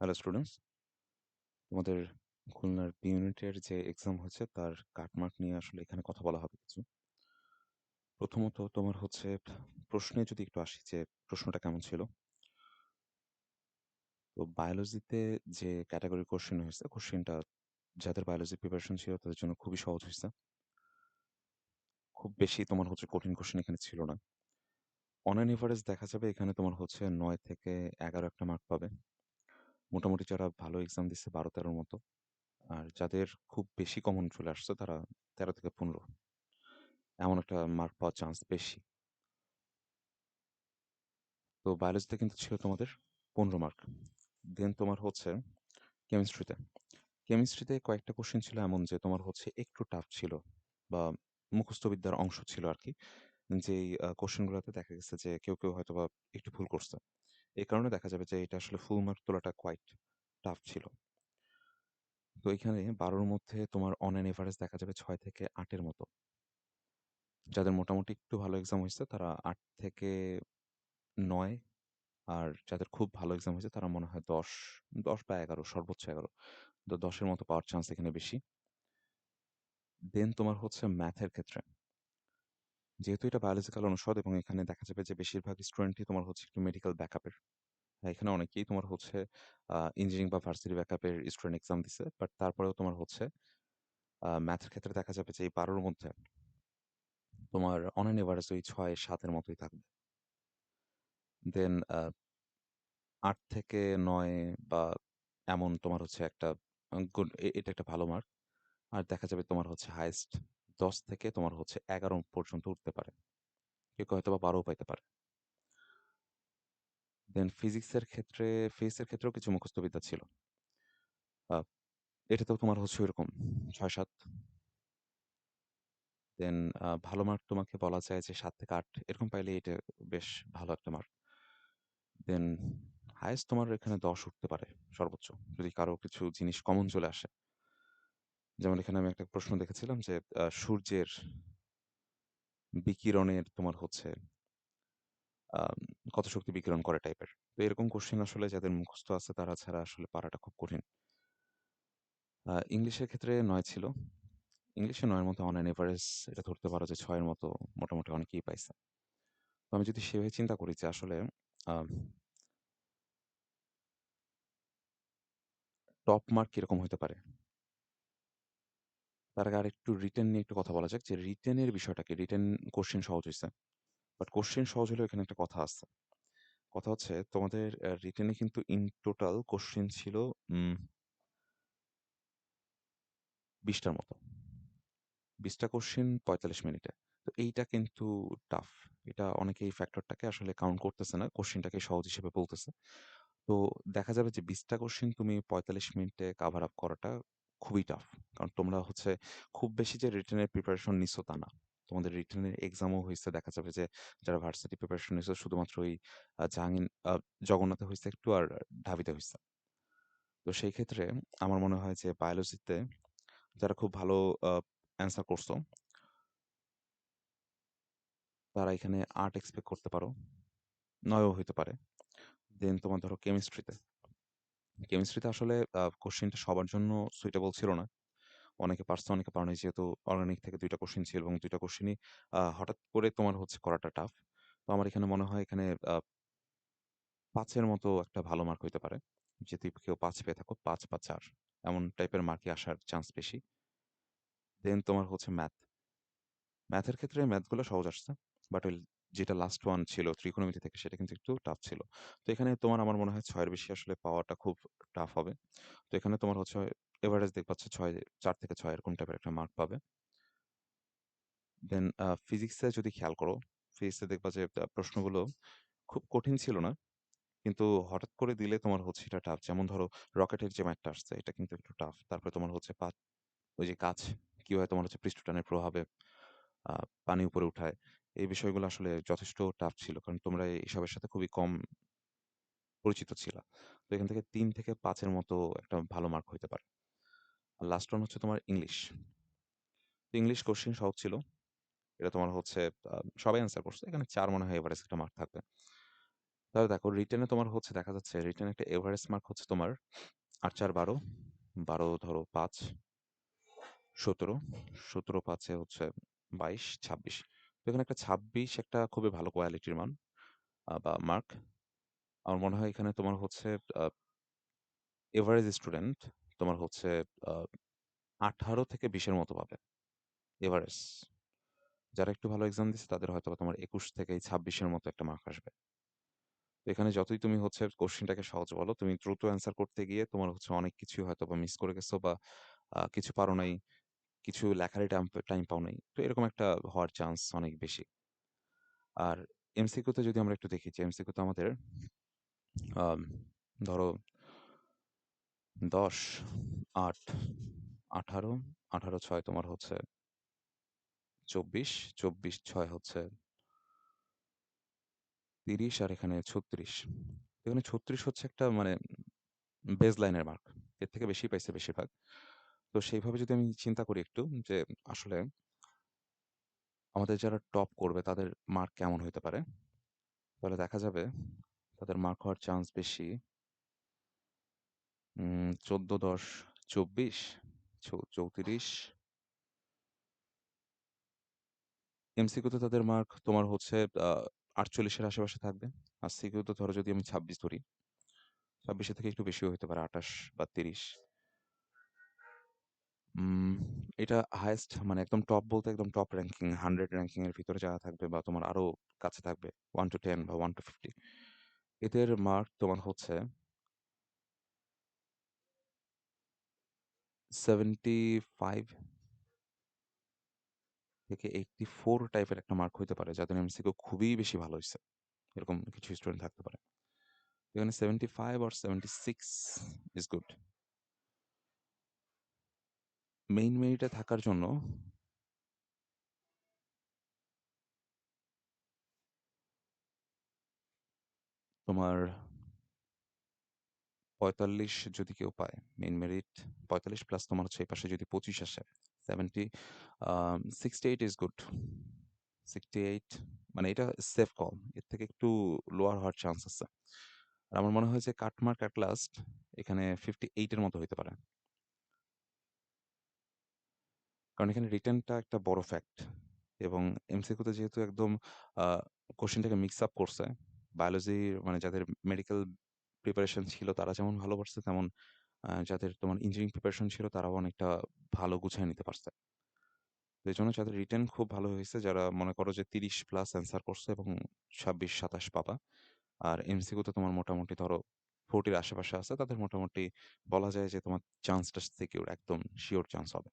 Hello students তোমাদের খুলনার B ইউনিটের যে এক্সাম হয়েছে তার কাটমার্ক নিয়ে আসলে এখানে কথা বলা হবে কিছু। প্রথমত তোমার হচ্ছে, প্রশ্নে যদি একটু আসি যে প্রশ্নটা কেমন ছিল? তো বায়োলজিতে যে ক্যাটাগরি কোশ্চেন হয়েছে কোশ্চেনটা যাদের বায়োলজি প্রিপারেশন ছিল, তাদের জন্য খুবই সহজ হয়েছে। খুব বেশি তোমার হচ্ছে কঠিন কোশ্চেন এখানে ছিল না। অন অ্যান এভারেজ দেখা যাবে এখানে তোমার হচ্ছে নয় থেকে এগারো একটা মার্ক পাবে। মোটামুটি যারা ভালো এক্সাম দিচ্ছে বারো তেরোর মতো। আর যাদের খুব বেশি কমন চলে আসছে তারা তেরো থেকে পনেরো। এমন একটা মার্ক পাওয়ার চান্স বেশি। তো বায়োলজিতে কিন্তু ছিল তোমাদের পনেরো মার্ক দেন তোমার হচ্ছে কেমিস্ট্রিতে কেমিস্ট্রিতে কয়েকটা কোশ্চেন ছিল এমন যে তোমার হচ্ছে একটু টাফ ছিল বা মুখস্থ বিদ্যার অংশ ছিল আর কি যেই কোশ্চেনগুলোতে দেখা গেছে যে কেউ কেউ হয়তো বা একটু ভুল করছে। এই কারণে দেখা যাবে যে, এটা আসলে ফুল মার্ক তোলাটা কোয়াইট টাফ ছিল। তো এখানে বারোর মধ্যে তোমার অন অ্যান এভারেজ দেখা যাবে ছয় থেকে আটের মতো। যাদের মোটামুটি একটু ভালো এক্সাম হয়েছে, তারা আট থেকে নয় আর যাদের খুব ভালো এক্সাম হয়েছে, তারা মনে হয় দশ দশ বা এগারো, সর্বোচ্চ এগারো। তো দশের মতো পাওয়ার চান্স এখানে বেশি। দেন তোমার হচ্ছে ম্যাথের ক্ষেত্রে। যেহেতু এটা বায়োলজিক্যাল অনুষদ এবং এখানে দেখা যাবে যে বেশিরভাগ স্টুডেন্টই তোমার হচ্ছে একটু মেডিকেল ব্যাকআপের এখানে অনেকেই তোমার হচ্ছে ইঞ্জিনিয়ারিং বা ভার্সিটি ব্যাকআপের স্টুডেন্ট এক্সাম দিছে বাট তারপরেও তোমার হচ্ছে ম্যাথের ক্ষেত্রে দেখা যাবে যে এই বারোর মধ্যে তোমার অন এভারেজ ওই ছয় সাতের মতোই থাকবে। দেন আট থেকে নয় বা এমন তোমার হচ্ছে একটা গুড এটা একটা ভালো মার্ক আর দেখা যাবে তোমার হচ্ছে হাইয়েস্ট দশ থেকে তোমার হচ্ছে এগারো পর্যন্ত উঠতে পারে। কেউ কেউ হয়তো বা বারোও পাইতে পারে। দেন ফিজিক্সের ক্ষেত্রে ফিজিক্সের ক্ষেত্রেও কিছু মুখস্থবিদ্যা ছিল। ছিল এটাতেও তোমার হচ্ছে ওইরকম, ছয় সাত। দেন ভালো মার্ক তোমাকে বলা যায় যে সাত থেকে আট। এরকম পাইলে এটা বেশ ভালো একটা মার্ক দেন হায়েস্ট তোমার এখানে দশ উঠতে পারে সর্বোচ্চ। যদি কারও কিছু জিনিস কমন চলে আসে। যেমন এখানে আমি একটা প্রশ্ন দেখেছিলাম যে সূর্যের বিকিরণের তোমার হচ্ছে কত শক্তি বিকিরণ করে টাইপের তো এরকম কোশ্চেন আসলে যাদের মুখস্থ আছে তারা ছাড়া আসলে পারাটা খুব কঠিন। ইংলিশের ক্ষেত্রে নয় ছিল। ইংলিশে নয়ের মতো অন এভারেজ এটা ধরতে পারো যে ছয়ের মতো মোটামুটি অনেকেই পাইছে। তো আমি যদি সেভাবে চিন্তা করি যে আসলে টপ মার্ক কীরকম হতে পারে? তার আগে আরেকটু রিটেন নিয়ে একটু কথা বলা যাক যে রিটেনের বিষয়টা কি রিটেন কোশ্চেন সহজ হয়েছে বাট কোশ্চেন সহজ হলেও এখানে একটা কথা আছে। কথা হচ্ছে তোমাদের রিটেনে কিন্তু ইন টোটাল কোশ্চেন ছিল বিশটার মতো। বিশটা কোশ্চেন পঁয়তাল্লিশ মিনিটে। তো এইটা কিন্তু টাফ এটা অনেকে এই ফ্যাক্টরটাকে আসলে কাউন্ট করতেছে না কোশ্চেনটাকে সহজ হিসেবে বলতেছে। তো দেখা যাবে যে বিশটা কোশ্চেন তুমি পঁয়তাল্লিশ মিনিটে কাভার আপ করাটা খুবই টাফ তোমরা হচ্ছে খুব বেশি যে রিটেনের প্রিপারেশন নিছো তা না। তোমাদের রিটেনের এক্সামও হয়েছে দেখা যাবে যে যারা ভার্সিটি প্রিপারেশন নিছো শুধুমাত্র ওই জাহাঙ্গীর জগন্নাথে হয়েছে একটু আর ঢাবিতে হয়েছে তো সেই ক্ষেত্রে আমার মনে হয় যে বায়োলজিতে যারা খুব ভালো অ্যান্সার করছ, তারা এখানে আর্ট এক্সপেক্ট করতে পারো। নয়ও হইতে পারে। দেন তোমার ধরো কেমিস্ট্রিতে কেমিস্ট্রিতে আসলে কোশ্চেনটা সবার জন্য সুইটেবল ছিল না। অনেকে পারছে, অনেকে পারেনি যেহেতু অর্গানিক থেকে দুইটা কোশ্চেন ছিল এবং দুইটা কোশ্চেনই হঠাৎ করে তোমার হচ্ছে করাটা টাফ তো আমার এখানে মনে হয় এখানে পাঁচের মতো একটা ভালো মার্ক হইতে পারে। যে যদি কেউ পাঁচ পেয়ে থাকো, পাঁচ বা চার, এমন টাইপের মার্কে আসার চান্স বেশি। দেন তোমার হচ্ছে ম্যাথ ম্যাথের ক্ষেত্রে ম্যাথগুলো সহজ আসছে বাট ওই যেটা লাস্ট ওয়ান ছিল ত্রিকোণমিতি থেকে, সেটা কিন্তু একটু টাফ ছিল। তো এখানে তোমার, আমার মনে হয় ছয়ের বেশি আসলে পাওয়াটা খুব টাফ হবে। তো এখানে তোমার হচ্ছে এভারেজ দেখ পাচ্ছে ছয়, চার থেকে ছয় এরকম টাইপের একটা মার্ক পাবে। দেন ফিজিক্সে যদি খেয়াল করো ফিজিক্সে দেখবা যে প্রশ্নগুলো খুব কঠিন ছিল না। কিন্তু হঠাৎ করে দিলে তোমার হচ্ছে এটা টাফ যেমন ধরো, রকেটের যে ম্যাটটা আসছে, এটা কিন্তু একটু টাফ তারপরে তোমার হচ্ছে পাঁচ ওই যে কাজ কীভাবে তোমার হচ্ছে পৃষ্ঠটানের প্রভাবে পানি উপরে উঠায়, এই বিষয়গুলো আসলে যথেষ্ট টাফ ছিল। কারণ তোমরা এসবের সাথে খুবই কম পরিচিত ছিল। তো এখান থেকে তিন থেকে পাঁচের মতো একটা ভালো মার্ক হইতে পারে। আর লাস্ট ওয়ান হচ্ছে তোমার ইংলিশ ইংলিশ কোশ্চেন সহজ ছিল। এটা তোমার হচ্ছে সবাই অ্যান্সার করছে। এখানে চার মনে হয় এভারেজ একটা মার্ক থাকবে। তাহলে দেখো রিটেনে তোমার হচ্ছে, দেখা যাচ্ছে রিটেনে একটা এভারেজ মার্ক হচ্ছে তোমার আট চার বারো। বারো ধরো পাঁচ। সতেরো। সতেরো পাঁচে হচ্ছে বাইশ, ছাব্বিশ। তো এখানে একটা ছাব্বিশ একটা খুবই ভালো কোয়ালিটির মান বা মার্ক আমার মনে হয় এখানে তোমার হচ্ছে এভারেজ স্টুডেন্ট তোমার হচ্ছে আঠারো থেকে বিশের মতো পাবে। এভারেজ যারা একটু ভালো এক্সাম দিচ্ছে তাদের হয়তো তোমার একুশ থেকে ছাব্বিশের মতো একটা মার্ক আসবে। এখানে যতই তুমি হচ্ছে কোশ্চেনটাকে সহজ বলো তুমি দ্রুত অ্যান্সার করতে গিয়ে তোমার হচ্ছে অনেক কিছু হয়তো বা মিস করে গেছো বা কিছু পারো নাই কিছু লেখারই টাইম টাইম পাও নাই। তো এরকম একটা হওয়ার চান্স অনেক বেশি। আর এমসিকিউতে যদি আমরা একটু দেখি যে এমসিকিউতে আমাদের আম, ধরো দশ, আট, আঠারো আঠারো ছয় তোমার হচ্ছে চব্বিশ চব্বিশ ছয় হচ্ছে তিরিশ আর এখানে ছত্রিশ। এখানে ছত্রিশ হচ্ছে একটা মানে বেজ লাইনের মার্ক এর থেকে বেশি পাইছে বেশিরভাগ। তো সেইভাবে যদি আমি চিন্তা করি একটু যে আসলে আমাদের যারা টপ করবে তাদের মার্ক কেমন হতে পারে? তাহলে দেখা যাবে তাদের মার্ক হওয়ার চান্স বেশি। চোদ্দ দশ চব্বিশ চৌত্রিশ। এমসিকিউতে তাদের মার্ক তোমার হচ্ছে আটচল্লিশের আশেপাশে থাকবে। আর সিকিউতে ধরো যদি আমি ছাব্বিশ ধরি ছাব্বিশে থেকে একটু বেশিও হতে পারে আঠাশ বা তিরিশ। এটা হাইয়েস্ট মানে একদম টপ বলতে একদম টপ র্যাঙ্কিং হান্ড্রেড র্যাঙ্কিং এর ভিতরে যারা থাকবে বা তোমার আরও কাছে থাকবে ওয়ান টু টেন বা ওয়ান টু ফিফটি এদের মার্ক তোমার হচ্ছে সেভেন্টি ফাইভ থেকে এইটটি ফোর টাইপের একটা মার্ক হইতে পারে যাদের এমসিকিউ খুবই বেশি ভালো হয়েছে এরকম কিছু স্টুডেন্ট থাকতে পারে। এখানে seventy five R seventy six is good main মেরিটে থাকার জন্য তোমার পঁয়তাল্লিশ যদি কেউ পায় মেইন মেরিট পঁয়তাল্লিশ প্লাস তোমার হচ্ছে এই পাশে যদি পঁচিশ আসে seventy sixty eight is good sixty eight মানে এটা সেফ কল এর থেকে একটু লোয়ার হওয়ার চান্স আছে। আর আমার মনে হয় যে কাটমার্ক অ্যাট লাস্ট এখানে ফিফটি এইটের মতো হইতে পারে। কারণ এখানে রিটার্নটা একটা বড় ফ্যাক্ট এবং এমসিকিউতে যেহেতু একদম কোশ্চেনটাকে মিক্স আপ করছে বায়োলজি মানে যাদের মেডিকেল প্রিপারেশন ছিল, তারা যেমন ভালো পারছে তেমন যাদের তোমার ইঞ্জিনিয়ারিং প্রিপারেশন ছিল, তারাও অনেকটা ভালো গুছিয়ে নিতে পারছে। এই জন্য যাদের রিটেন খুব ভালো হয়েছে, যারা মনে করো যে তিরিশ প্লাস অ্যান্সার করছে এবং ছাব্বিশ, সাতাশ পাবা, আর এমসিকিউতে তোমার মোটামুটি ধরো ফোরটির আশেপাশে আছে, তাদের মোটামুটি বলা যায় যে তোমার চান্সটা সিকিউর একদম শিওর চান্স হবে।